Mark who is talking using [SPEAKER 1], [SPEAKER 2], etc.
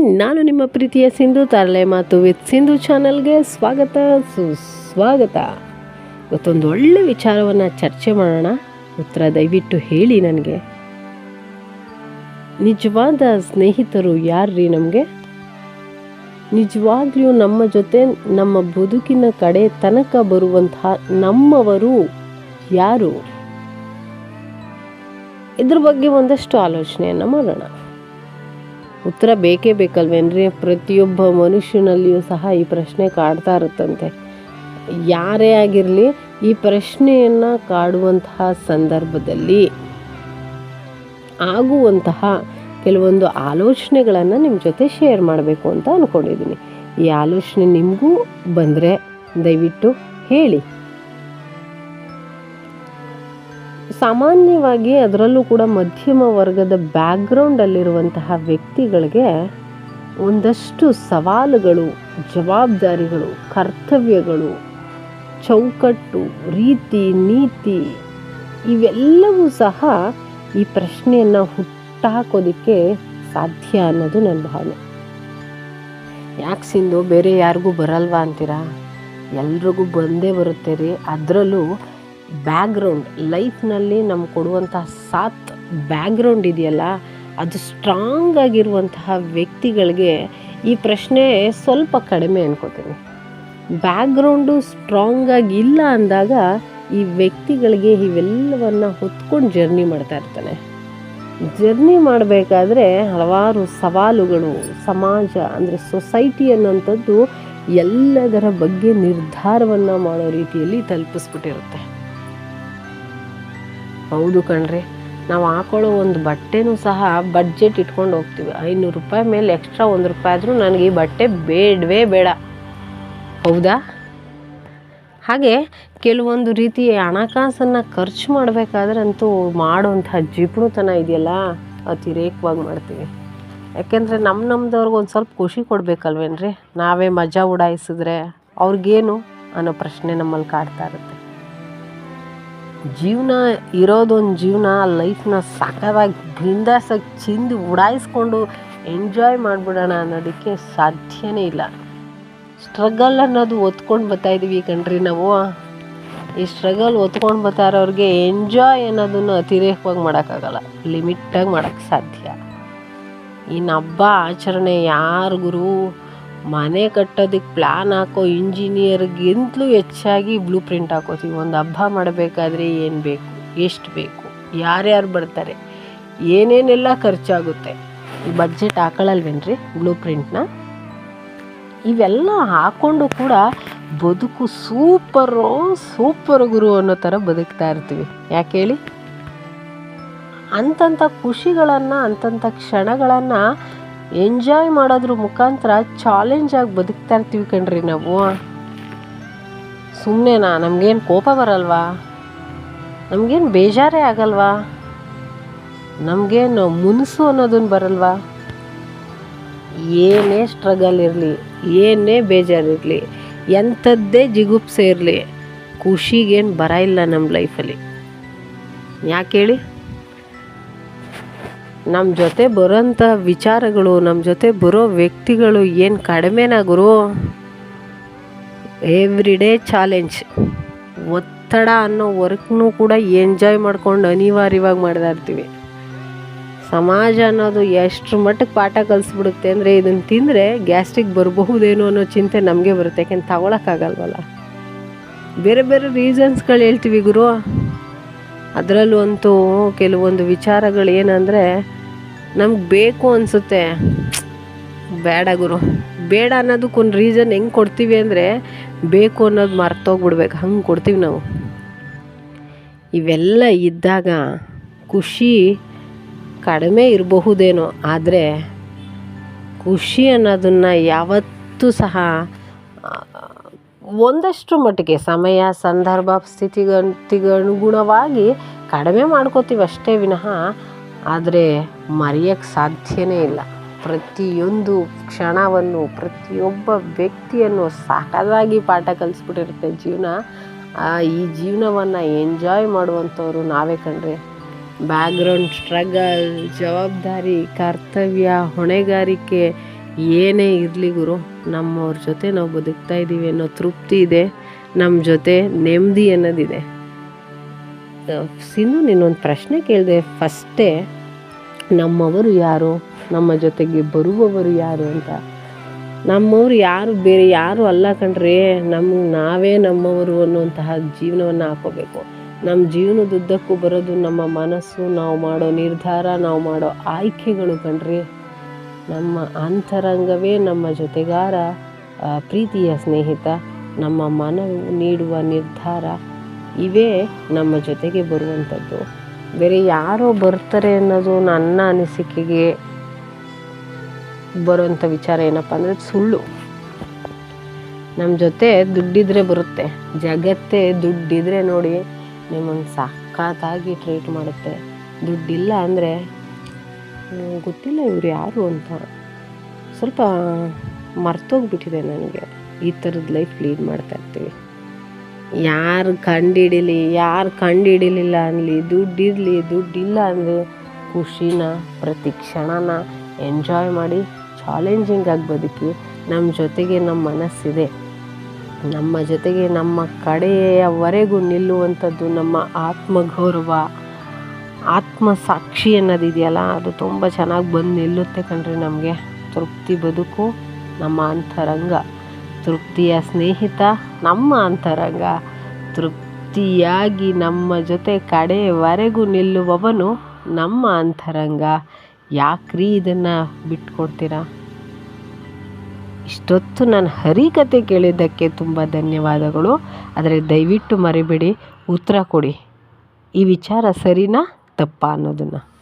[SPEAKER 1] ನಾನು ನಿಮ್ಮ ಪ್ರೀತಿಯ ಸಿಂಧು ತರಲೆ ಮಾತು ವಿತ್ ಸಿಂಧು ಚಾನಲ್ಗೆ ಸ್ವಾಗತ, ಸುಸ್ವಾಗತ. ಇವತ್ತೊಂದು ಒಳ್ಳೆ ವಿಚಾರವನ್ನು ಚರ್ಚೆ ಮಾಡೋಣ. ಉತ್ತರ ದಯವಿಟ್ಟು ಹೇಳಿ ನನಗೆ. ನಿಜವಾದ ಸ್ನೇಹಿತರು ಯಾರ್ರೀ ನಮಗೆ? ನಿಜವಾಗ್ಲೂ ನಮ್ಮ ಜೊತೆ ನಮ್ಮ ಬದುಕಿನ ಕಡೆ ತನಕ ಬರುವಂತಹ ನಮ್ಮವರು ಯಾರು? ಇದ್ರ ಬಗ್ಗೆ ಒಂದಷ್ಟು ಆಲೋಚನೆಯನ್ನು ಮಾಡೋಣ. ಉತ್ತರ ಬೇಕೇ ಬೇಕಲ್ವೇನ್ರಿ ಪ್ರತಿಯೊಬ್ಬ ಮನುಷ್ಯನಲ್ಲಿಯೂ ಸಹ ಈ ಪ್ರಶ್ನೆ ಕಾಡ್ತಾ ಇರುತ್ತಂತೆ. ಯಾರೇ ಆಗಿರಲಿ, ಈ ಪ್ರಶ್ನೆಯನ್ನು ಕಾಡುವಂತಹ ಸಂದರ್ಭದಲ್ಲಿ ಆಗುವಂತಹ ಕೆಲವೊಂದು ಆಲೋಚನೆಗಳನ್ನು ನಿಮ್ಮ ಜೊತೆ ಶೇರ್ ಮಾಡಬೇಕು ಅಂತ ಅಂದ್ಕೊಂಡಿದ್ದೀನಿ ಈ ಆಲೋಚನೆ ನಿಮಗೂ ಬಂದರೆ ದಯವಿಟ್ಟು ಹೇಳಿ. ಸಾಮಾನ್ಯವಾಗಿ ಅದರಲ್ಲೂ ಕೂಡ ಮಧ್ಯಮ ವರ್ಗದ ಬ್ಯಾಕ್ಗ್ರೌಂಡಲ್ಲಿರುವಂತಹ ವ್ಯಕ್ತಿಗಳಿಗೆ ಒಂದಷ್ಟು ಸವಾಲುಗಳು, ಜವಾಬ್ದಾರಿಗಳು, ಕರ್ತವ್ಯಗಳು, ಚೌಕಟ್ಟು, ರೀತಿ, ನೀತಿ ಇವೆಲ್ಲವೂ ಸಹ ಈ ಪ್ರಶ್ನೆಯನ್ನು ಹುಟ್ಟಾಕೋದಕ್ಕೆ ಸಾಧ್ಯ ಅನ್ನೋದು ನನ್ನ ಭಾವನೆ. ಯಾಕೆ ಸಿಂಧು, ಬೇರೆ ಯಾರಿಗೂ ಬರಲ್ವಾ ಅಂತೀರಾ? ಎಲ್ರಿಗೂ ಬಂದೇ ಬರುತ್ತೆ ರೀ. ಅದರಲ್ಲೂ ಬ್ಯಾಕ್ಗ್ರೌಂಡ್ ಲೈಫ್ನಲ್ಲಿ ನಮ್ಗೆ ಕೊಡುವಂತಹ ಸಾತ್ ಬ್ಯಾಕ್ಗ್ರೌಂಡ್ ಇದೆಯಲ್ಲ, ಅದು ಸ್ಟ್ರಾಂಗ್ ಆಗಿರುವಂತಹ ವ್ಯಕ್ತಿಗಳಿಗೆ ಈ ಪ್ರಶ್ನೆ ಸ್ವಲ್ಪ ಕಡಿಮೆ ಅನ್ಕೋತೀನಿ. ಬ್ಯಾಕ್ಗ್ರೌಂಡು ಸ್ಟ್ರಾಂಗ್ ಆಗಿ ಇಲ್ಲ ಅಂದಾಗ ಈ ವ್ಯಕ್ತಿಗಳಿಗೆ ಇವೆಲ್ಲವನ್ನು ಹೊತ್ಕೊಂಡು ಜರ್ನಿ ಮಾಡ್ತಾ ಇರ್ತಾನೆ. ಜರ್ನಿ ಮಾಡಬೇಕಾದ್ರೆ ಹಲವಾರು ಸವಾಲುಗಳು, ಸಮಾಜ ಅಂದರೆ ಸೊಸೈಟಿ ಅನ್ನೋಂಥದ್ದು ಎಲ್ಲದರ ಬಗ್ಗೆ ನಿರ್ಧಾರವನ್ನು ಮಾಡೋ ರೀತಿಯಲ್ಲಿ ತಲುಪಿಸ್ಬಿಟ್ಟಿರುತ್ತೆ. ಹೌದು ಕಣ್ರಿ. ನಾವು ಹಾಕೊಳ್ಳೋ ಒಂದು ಬಟ್ಟೆನೂ ಸಹ ಬಡ್ಜೆಟ್ ಇಟ್ಕೊಂಡು ಹೋಗ್ತೀವಿ. ಐನೂರು ರೂಪಾಯಿ ಮೇಲೆ ಎಕ್ಸ್ಟ್ರಾ ಒಂದು ರೂಪಾಯಿ ಆದರೂ ನನಗೆ ಈ ಬಟ್ಟೆ ಬೇಡವೇ ಬೇಡ. ಹೌದಾ? ಹಾಗೆ ಕೆಲವೊಂದು ರೀತಿ ಹಣಕಾಸನ್ನು ಖರ್ಚು ಮಾಡಬೇಕಾದ್ರೆ ಅಂತೂ ಮಾಡುವಂಥ ಜಿಪುಣತನ ಇದೆಯಲ್ಲ, ಅತಿರೇಕವಾಗಿ ಮಾಡ್ತೀವಿ. ಯಾಕೆಂದರೆ ನಮ್ಮ ನಮ್ಮದವ್ರಿಗೆ ಒಂದು ಸ್ವಲ್ಪ ಖುಷಿ ಕೊಡಬೇಕಲ್ವೇನ್ರಿ? ನಾವೇ ಮಜಾ ಉಡಾಯಿಸಿದ್ರೆ ಅವ್ರಿಗೇನು ಅನ್ನೋ ಪ್ರಶ್ನೆ ನಮ್ಮಲ್ಲಿ ಕಾಡ್ತಾ ಇರುತ್ತೆ. ಜೀವನ ಇರೋದೊಂದು ಜೀವನ ಲೈಫ್ನ ಸಖತ್ತಾಗಿ ಬಿಂದಾಸಾಗಿ ಚಿಂದು ಉಡಾಯಿಸ್ಕೊಂಡು ಎಂಜಾಯ್ ಮಾಡಿಬಿಡೋಣ ಅನ್ನೋದಕ್ಕೆ ಸಾಧ್ಯನೇ ಇಲ್ಲ. ಸ್ಟ್ರಗಲ್ ಅನ್ನೋದು ಒತ್ಕೊಂಡು ಬರ್ತಾಯಿದ್ದೀವಿ ಕಣ್ರಿ ನಾವು. ಈ ಸ್ಟ್ರಗಲ್ ಒತ್ಕೊಂಡು ಬರ್ತಾ ಇರೋರಿಗೆ ಎಂಜಾಯ್ ಅನ್ನೋದನ್ನು ಅತಿರೇಕವಾಗಿ ಮಾಡೋಕ್ಕಾಗಲ್ಲ. ಲಿಮಿಟಾಗಿ ಮಾಡೋಕ್ಕೆ ಸಾಧ್ಯ. ಇನ್ನು ಹಬ್ಬ ಆಚರಣೆ ಯಾರು ಗುರು? ಮನೆ ಕಟ್ಟೋದಕ್ಕೆ ಪ್ಲ್ಯಾನ್ ಹಾಕೋ ಇಂಜಿನಿಯರ್ಗಿಂತಲೂ ಹೆಚ್ಚಾಗಿ ಬ್ಲೂ ಪ್ರಿಂಟ್ ಹಾಕೋತೀವಿ. ಒಂದು ಹಬ್ಬ ಮಾಡಬೇಕಾದ್ರೆ ಏನು ಬೇಕು, ಎಷ್ಟು ಬೇಕು, ಯಾರ್ಯಾರು ಬರ್ತಾರೆ, ಏನೇನೆಲ್ಲ ಖರ್ಚಾಗುತ್ತೆ. ಈ ಬಜೆಟ್ ಹಾಕೊಳ್ಳಲ್ವೇನ್ರಿ ಬ್ಲೂ ಪ್ರಿಂಟ್ನ ಇವೆಲ್ಲ ಹಾಕ್ಕೊಂಡು ಕೂಡ ಬದುಕು ಸೂಪರು, ಸೂಪರ್ ಗುರು ಅನ್ನೋ ಥರ ಬದುಕ್ತಾ ಇರ್ತೀವಿ. ಯಾಕೆ ಹೇಳಿ? ಅಂತಂಥ ಖುಷಿಗಳನ್ನು ಅಂತಂಥ ಕ್ಷಣಗಳನ್ನು ಎಂಜಾಯ್ ಮಾಡೋದ್ರ ಮುಖಾಂತರ ಚಾಲೆಂಜ್ ಆಗಿ ಬದುಕ್ತಾ ಇರ್ತೀವಿ ಕಣ್ರಿ ನಾವು. ಸುಮ್ಮನೆನಾ ನಮಗೇನು ಕೋಪ ಬರಲ್ವಾ? ನಮಗೇನು ಬೇಜಾರೇ ಆಗಲ್ವಾ? ನಮಗೇನು ಮುನ್ಸು ಅನ್ನೋದನ್ನು ಬರಲ್ವಾ? ಏನೇ ಸ್ಟ್ರಗಲ್ ಇರಲಿ, ಏನೇ ಬೇಜಾರಿರಲಿ ಎಂಥದ್ದೇ ಜಿಗುಪ್ಸೆ ಇರಲಿ, ಖುಷಿಗೇನು ಬರ ಇಲ್ಲ ನಮ್ಮ ಲೈಫಲ್ಲಿ ಯಾಕೆ ಹೇಳಿ? ನಮ್ಮ ಜೊತೆ ಬರೋಂಥ ವಿಚಾರಗಳು ನಮ್ಮ ಜೊತೆ ಬರೋ ವ್ಯಕ್ತಿಗಳು ಏನು ಕಡಿಮೆನಾ ಗುರು? ಎವ್ರಿ ಡೇ ಚಾಲೆಂಜ್ ಒತ್ತಡ ಅನ್ನೋ ವರ್ಕ್ನೂ ಕೂಡ ಎಂಜಾಯ್ ಮಾಡ್ಕೊಂಡು ಅನಿವಾರ್ಯವಾಗಿ ಮಾಡ್ತಾ ಇರ್ತೀವಿ. ಸಮಾಜ ಅನ್ನೋದು ಎಷ್ಟ್ರ ಮಟ್ಟಕ್ಕೆ ಪಾಠ ಕಲಿಸ್ಬಿಡುತ್ತೆ ಅಂದರೆ ಇದನ್ನು ತಿಂದರೆ ಗ್ಯಾಸ್ಟ್ರಿಕ್ ಬರಬಹುದೇನೋ ಅನ್ನೋ ಚಿಂತೆ ನಮಗೆ ಬರುತ್ತೆ, ಯಾಕೆಂದ್ರೆ ತಗೊಳಕ್ಕಾಗಲ್ವಲ್ಲ? ಬೇರೆ ಬೇರೆ ರೀಸನ್ಸ್ಗಳು ಹೇಳ್ತೀವಿ ಗುರು. ಅದರಲ್ಲೂ ಅಂತೂ ಕೆಲವೊಂದು ವಿಚಾರಗಳು ಏನಂದರೆ ನಮ್ಗೆ ಬೇಕು ಅನಿಸುತ್ತೆ. ಬೇಡ ಗುರು. ಬೇಡ ಅನ್ನೋದಕ್ಕೊಂದು ರೀಸನ್ ಹೆಂಗೆ ಕೊಡ್ತೀವಿ ಅಂದರೆ ಬೇಕು ಅನ್ನೋದು ಮರ್ತೋಗ್ಬಿಡ್ಬೇಕು. ಹಂಗೆ ಕೊಡ್ತೀವಿ ನಾವು. ಇವೆಲ್ಲ ಇದ್ದಾಗ ಖುಷಿ ಕಡಿಮೆ ಇರಬಹುದೇನೋ. ಆದರೆ ಖುಷಿ ಅನ್ನೋದನ್ನು ಯಾವತ್ತೂ ಸಹ ಒಂದಷ್ಟು ಮಟ್ಟಿಗೆ ಸಮಯ, ಸಂದರ್ಭ ಸ್ಥಿತಿಗತಿಗನುಗುಣವಾಗಿ ಕಡಿಮೆ ಮಾಡ್ಕೋತೀವಿ ಅಷ್ಟೇ ವಿನಃ ಆದರೆ ಮರೆಯೋಕ್ಕೆ ಸಾಧ್ಯವೇ ಇಲ್ಲ. ಪ್ರತಿಯೊಂದು ಕ್ಷಣವನ್ನು, ಪ್ರತಿಯೊಬ್ಬ ವ್ಯಕ್ತಿಯನ್ನು ಸಖತ್ತಾಗಿ ಪಾಠ ಕಲಿಸ್ಬಿಟ್ಟಿರುತ್ತೆ ಜೀವನ. ಈ ಜೀವನವನ್ನು ಎಂಜಾಯ್ ಮಾಡುವಂಥವ್ರು ನಾವೇ ಕಣ್ರಿ. ಬ್ಯಾಕ್ಗ್ರೌಂಡ್ ಸ್ಟ್ರಗಲ್ ಜವಾಬ್ದಾರಿ, ಕರ್ತವ್ಯ, ಹೊಣೆಗಾರಿಕೆ ಏನೇ ಇರಲಿ ಗುರು, ನಮ್ಮವ್ರ ಜೊತೆ ನಾವು ಬದುಕ್ತಾ ಇದ್ದೀವಿ ಅನ್ನೋ ತೃಪ್ತಿ ಇದೆ. ನಮ್ಮ ಜೊತೆ ನೆಮ್ಮದಿ ಅನ್ನೋದಿದೆ. ಸಿನ್ನು ನಿನ್ನೊಂದು ಪ್ರಶ್ನೆ ಕೇಳಿದೆ ಫಸ್ಟೇ ನಮ್ಮವರು ಯಾರು? ನಮ್ಮ ಜೊತೆಗೆ ಬರುವವರು ಯಾರು ಅಂತ. ನಮ್ಮವರು ಯಾರು? ಬೇರೆ ಯಾರು ಅಲ್ಲ ಕಣ್ರಿ. ನಮ್ಮ ನಾವೇ ನಮ್ಮವರು ಅನ್ನುವಂತಹ ಜೀವನವನ್ನು ಹಾಕೋಬೇಕು. ನಮ್ಮ ಜೀವನದುದ್ದಕ್ಕೂ ಬರೋದು ನಮ್ಮ ಮನಸ್ಸು, ನಾವು ಮಾಡೋ ನಿರ್ಧಾರ, ನಾವು ಮಾಡೋ ಆಯ್ಕೆಗಳು ಕಣ್ರಿ. ನಮ್ಮ ಅಂತರಂಗವೇ ನಮ್ಮ ಜೊತೆಗಾರ ಪ್ರೀತಿಯ ಸ್ನೇಹಿತ. ನಮ್ಮ ಮನವು ನೀಡುವ ನಿರ್ಧಾರ ಇವೇ ನಮ್ಮ ಜೊತೆಗೆ ಬರುವಂಥದ್ದು. ಬೇರೆ ಯಾರೋ ಬರ್ತಾರೆ ಅನ್ನೋದು ನನ್ನ ಅನಿಸಿಕೆಗೆ ಬರುವಂಥ ವಿಚಾರ ಏನಪ್ಪ ಅಂದರೆ ಸುಳ್ಳು. ನಮ್ಮ ಜೊತೆ ದುಡ್ಡಿದ್ರೆ ಬರುತ್ತೆ, ಜಗತ್ತೇ ದುಡ್ಡಿದ್ರೆ ನೋಡಿ ನಿಮ್ಮನ್ನು ಸಖತ್ತಾಗಿ ಟ್ರೀಟ್ ಮಾಡುತ್ತೆ. ದುಡ್ಡಿಲ್ಲ ಅಂದರೆ ಗೊತ್ತಿಲ್ಲ ಇವ್ರು ಯಾರು ಅಂತ. ಸ್ವಲ್ಪ ಮರ್ತೋಗ್ಬಿಟ್ಟಿದೆ ನನಗೆ. ಈ ಥರದ ಲೈಫ್ ಲೀಡ್ ಮಾಡ್ತಾ ಇರ್ತೀವಿ. ಯಾರು ಕಂಡಿಡಿಲಿ, ಯಾರು ಕಂಡಿಡಿಲಿಲ್ಲ ಅನ್ನಲಿ ದುಡ್ಡಿರಲಿ, ದುಡ್ಡಿಲ್ಲ ಅಂದರೆ ಖುಷಿನ ಪ್ರತಿ ಕ್ಷಣನ ಎಂಜಾಯ್ ಮಾಡಿ ಚಾಲೆಂಜಿಂಗ್ ಆಗಿ ಬದುಕಿ ನಮ್ಮ ಜೊತೆಗೆ ನಮ್ಮ ಮನಸ್ಸಿದೆ. ನಮ್ಮ ಜೊತೆಗೆ ನಮ್ಮ ಕಡೆಯವರೆಗೂ ನಿಲ್ಲುವಂಥದ್ದು ನಮ್ಮ ಆತ್ಮಗೌರವ, ಆತ್ಮಸಾಕ್ಷಿ ಅನ್ನೋದಿದೆಯಲ್ಲ ಅದು ತುಂಬ ಚೆನ್ನಾಗಿ ಬಂದು ನಿಲ್ಲುತ್ತೆ ಕಣ್ರಿ ನಮಗೆ. ತೃಪ್ತಿ ಬದುಕು, ನಮ್ಮ ಅಂತರಂಗ. ತೃಪ್ತಿಯ ಸ್ನೇಹಿತ, ನಮ್ಮ ಅಂತರಂಗ. ತೃಪ್ತಿಯಾಗಿ ನಮ್ಮ ಜೊತೆ ಕಡೆಯವರೆಗೂ ನಿಲ್ಲುವವನು ನಮ್ಮ ಅಂತರಂಗ. ಯಾಕ್ರಿ ಇದನ್ನು ಬಿಟ್ಕೊಡ್ತೀರಾ? ಇಷ್ಟೊತ್ತು ನಾನು ಹರಿಕತೆ ಕೇಳಿದ್ದಕ್ಕೆ ತುಂಬ ಧನ್ಯವಾದಗಳು. ಆದರೆ ದಯವಿಟ್ಟು ಮರಿಬೇಡಿ, ಉತ್ತರ ಕೊಡಿ. ಈ ವಿಚಾರ ಸರಿನಾ, ತಪ್ಪ ಅನ್ನೋದನ್ನು.